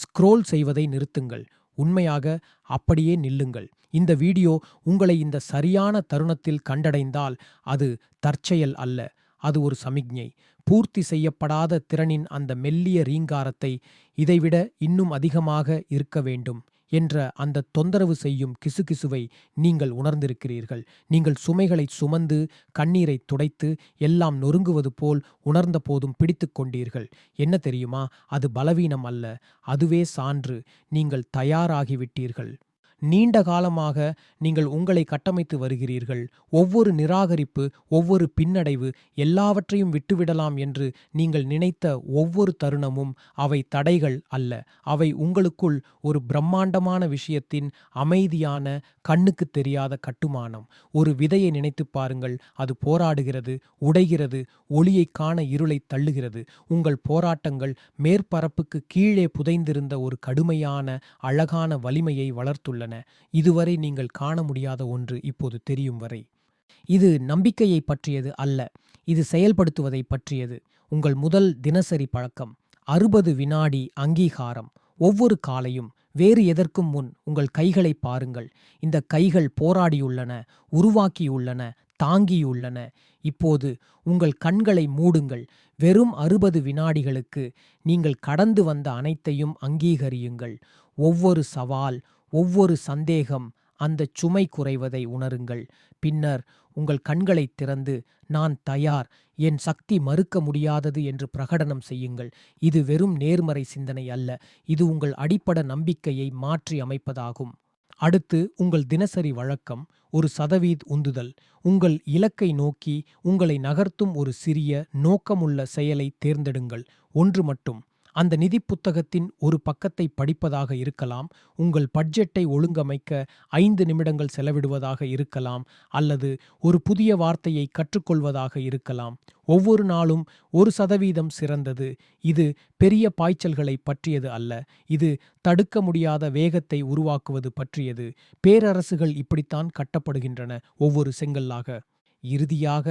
Scroll செய்வதை நிறுத்துங்கள். உண்மையாக அப்படியே நில்லுங்கள். இந்த வீடியோ உங்களை இந்த சரியான தருணத்தில் கண்டடைந்தால் அது தற்செயல் அல்ல. அது ஒரு சமிக்ஞை. பூர்த்தி செய்யப்படாத திறனின் அந்த மெல்லிய ரீங்காரத்தை இதைவிட இன்னும் அதிகமாக இருக்க வேண்டும். என்ற அந்த தொந்தரவு செய்யும் கிசுகிசுவை நீங்கள் உணர்ந்திருக்கிறீர்கள். நீங்கள் சுமைகளை சுமந்து கண்ணீரை துடைத்து எல்லாம் நொறுங்குவது போல் உணர்ந்த போதும் பிடித்து கொண்டீர்கள். என்ன தெரியுமா? அது பலவீனம் அல்ல. அதுவே சான்று. நீங்கள் தயாராகிவிட்டீர்கள். நீண்ட காலமாக நீங்கள் உங்களை கட்டமைத்து வருகிறீர்கள். ஒவ்வொரு நிராகரிப்பு ஒவ்வொரு பின்னடைவு எல்லாவற்றையும் விட்டுவிடலாம் என்று நீங்கள் நினைத்த ஒவ்வொரு தருணமும் அவை தடைகள் அல்ல. அவை உங்களுக்குள் ஒரு பிரம்மாண்டமான விஷயத்தின் அமைதியான கண்ணுக்கு தெரியாத கட்டுமானம். ஒரு விதையை நினைத்து பாருங்கள். அது போராடுகிறது உடைகிறது ஒளியை காண இருளை தள்ளுகிறது. உங்கள் போராட்டங்கள் மேற்பரப்புக்கு கீழே புதைந்திருந்த ஒரு கடுமையான அழகான வலிமையை வளர்த்துள்ளன. இதுவரை நீங்கள் காண முடியாத ஒன்று இப்போது தெரியும் வரை. இது நம்பிக்கையை பற்றியது அல்ல. இது செயல்படுத்துவதை பற்றியது. உங்கள் முதல் தினசரி பழக்கம். அறுபது வினாடி அங்கீகாரம். ஒவ்வொரு காலையும் வேறு எதற்கும் முன் உங்கள் கைகளை பாருங்கள். இந்த கைகள் போராடியுள்ளன உருவாக்கியுள்ளன தாங்கியுள்ளன. இப்போது உங்கள் கண்களை மூடுங்கள். வெறும் அறுபது வினாடிகளுக்கு நீங்கள் கடந்து வந்த அனைத்தையும் அங்கீகரியுங்கள். ஒவ்வொரு சவால் ஒவ்வொரு சந்தேகம் அந்தச் சுமை குறைவதை உணருங்கள். பின்னர் உங்கள் கண்களைத் திறந்து நான் தயார் என் சக்தி மறுக்க முடியாதது என்று பிரகடனம் செய்யுங்கள். இது வெறும் நேர்மறை சிந்தனை அல்ல இது உங்கள் அடிப்பட நம்பிக்கையை மாற்றி அமைப்பதாகும். அடுத்து உங்கள் தினசரி வழக்கம் ஒரு சதவீத் உந்துதல். உங்கள் இலக்கை நோக்கி உங்களை நகர்த்தும் ஒரு சிறிய நோக்கமுள்ள செயலை தேர்ந்தெடுங்கள். ஒன்று மட்டும் அந்த நிதி புத்தகத்தின் ஒரு பக்கத்தை படிப்பதாக இருக்கலாம் உங்கள் பட்ஜெட்டை ஒழுங்கமைக்க ஐந்து நிமிடங்கள் செலவிடுவதாக இருக்கலாம் அல்லது ஒரு புதிய வார்த்தையை கற்றுக்கொள்வதாக இருக்கலாம். ஒவ்வொரு நாளும் ஒரு சதவீதம் சிறந்தது. இது பெரிய பாய்ச்சல்களை பற்றியது அல்ல. இது தடுக்க முடியாத வேகத்தை உருவாக்குவது பற்றியது. பேரரசுகள் இப்படித்தான் கட்டப்படுகின்றன ஒவ்வொரு செங்கல்லாக. இறுதியாக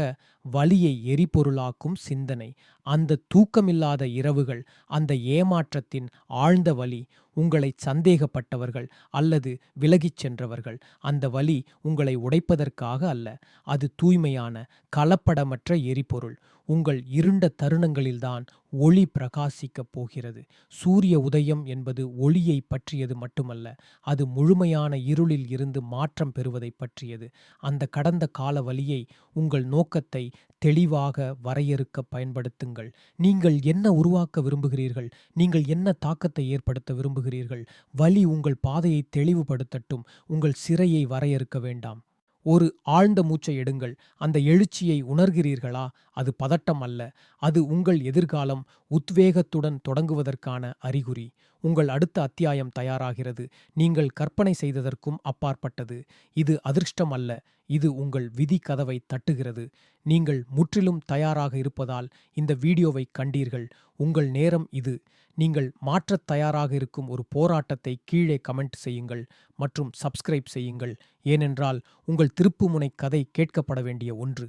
வலியை எரிபொருளாக்கும் சிந்தனை. அந்த தூக்கமில்லாத இரவுகள் அந்த ஏமாற்றத்தின் ஆழ்ந்த வலி உங்களை சந்தேகப்பட்டவர்கள் அல்லது விலகிச் சென்றவர்கள். அந்த வலி உங்களை உடைப்பதற்காக அல்ல அது தூய்மையான கலப்படமற்ற எரிபொருள். உங்கள் இருண்ட தருணங்களில்தான் ஒளி பிரகாசிக்கப் போகிறது. சூரிய உதயம் என்பது ஒளியை பற்றியது மட்டுமல்ல அது முழுமையான இருளில் இருந்து மாற்றம் பெறுவதை பற்றியது. அந்த கடந்த கால வழியை உங்கள் நோக்கத்தை தெளிவாக வரையறுக்க பயன்படுத்துங்கள். நீங்கள் என்ன உருவாக்க விரும்புகிறீர்கள்? நீங்கள் என்ன தாக்கத்தை ஏற்படுத்த விரும்புகிறீர்கள்? வழி உங்கள் பாதையை தெளிவுபடுத்தட்டும். உங்கள் சிறையை வரையறுக்க வேண்டாம். ஒரு ஆழ்ந்த மூச்சை எடுங்கள். அந்த எழுச்சியை உணர்கிறீர்களா? அது பதட்டம் அல்ல. அது உங்கள் எதிர்காலம் உத்வேகத்துடன் தொடங்குவதற்கான அறிகுறி. உங்கள் அடுத்த அத்தியாயம் தயாராகிறது. நீங்கள் கற்பனை செய்ததற்கும் அப்பாற்பட்டது. இது அதிர்ஷ்டம் அல்ல. இது உங்கள் விதி கதவை தட்டுகிறது. நீங்கள் முற்றிலும் தயாராக இருப்பதால் இந்த வீடியோவை கண்டீர்கள். உங்கள் நேரம் இது. நீங்கள் மாற்றத் தயாராக இருக்கும் ஒரு போராட்டத்தை கீழே கமெண்ட் செய்யுங்கள் மற்றும் சப்ஸ்கிரைப் செய்யுங்கள். ஏனென்றால் உங்கள் திருப்புமுனை கதை கேட்கப்பட வேண்டிய ஒன்று.